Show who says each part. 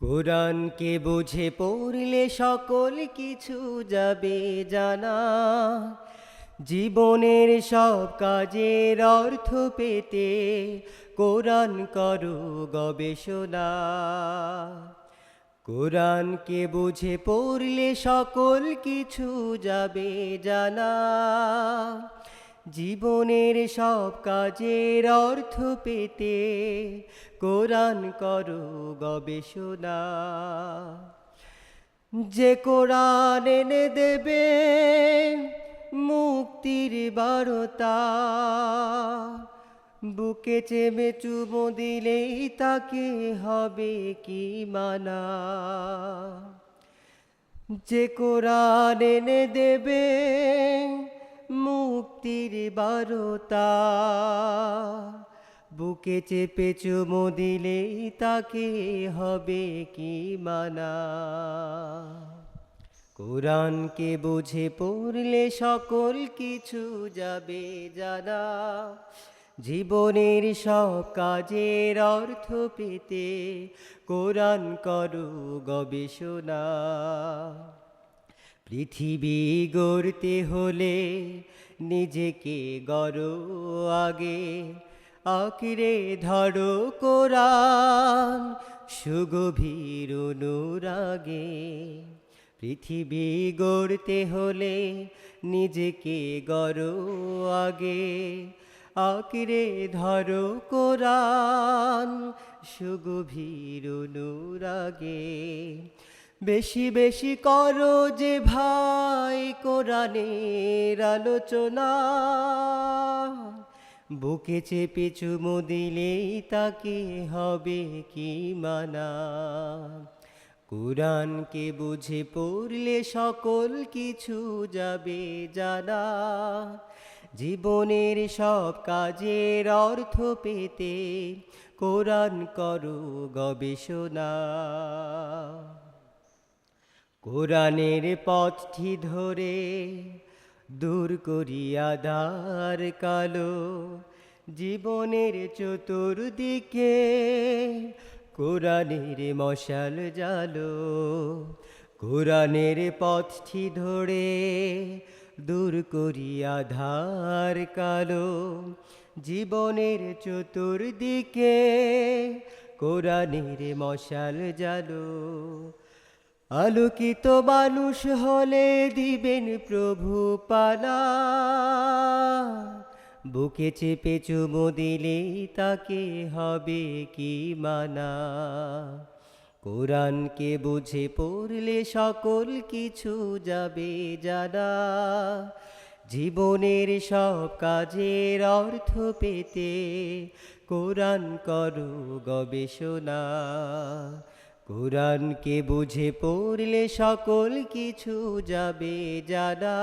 Speaker 1: কোরআনকে বুঝে পড়লে সকল কিছু যাবে জানা। জীবনের সব কাজের অর্থ পেতে কোরআন করো গবেষণা। কোরআনকে বুঝে পড়লে সকল কিছু যাবে জানা। জীবনের সব কাজের অর্থ পেতে কোরআন করো গবেষণা। যে কোরআন এনে দেবে মুক্তির বারতা, বুকে চেমে চুমো দিলেই তাকে হবে কি মানা। যে কোরআন এনে দেবে মুক্তির বারতা। বুকে চেপে চুমো দিলেই তাকে হবে কি মানা? কোরআনকে বুঝে পড়লে সকল কিছু যাবে জানা। জীবনের সব কাজের অর্থ পেতে কোরআন করো গবেষণা। পৃথিবী গড়তে হলে নিজেকে গড়ো আগে। আকিরে ধরো কোরআন সুগভীর অনুরাগে। পৃথিবী গড়তে হলে নিজেকে গড়ো আগে। আকিরে ধরো কোরআন সুগভীর অনুরাগে। বেশি বেশি করো যে ভাই কোরআনের আলোচনা। বুকে চেপে চুমো দিলেই তাকে হবে কি মানা। কোরআনকে বুঝে পড়লে সকল কিছু যাবে জানা। জীবনের সব কাজের অর্থ পেতে কোরআন করো গবেষণা। কোরআনের পথটি ধরে দূর করিয়া দ্বার কালো জীবনের চতুর্দিকে কোরআনের মশাল জালো। কোরআনের পথটি ধরে দূর করিয়া ধার কালো জীবনের চতুর্দিকে কোরআনের মশাল জালো। আলোকিত মানুষ হলে দিবেন প্রভু পালা। বুকে চেপে চুমো দিলেই তাকে হবে কি মানা। কোরআনকে বুঝে পড়লে সকল কিছু যাবে জানা। জীবনের সব কাজের অর্থ পেতে কোরআন করো গবেষণা। কোরআনকে বুঝে পড়লে সকল কিছু যাবে জানা।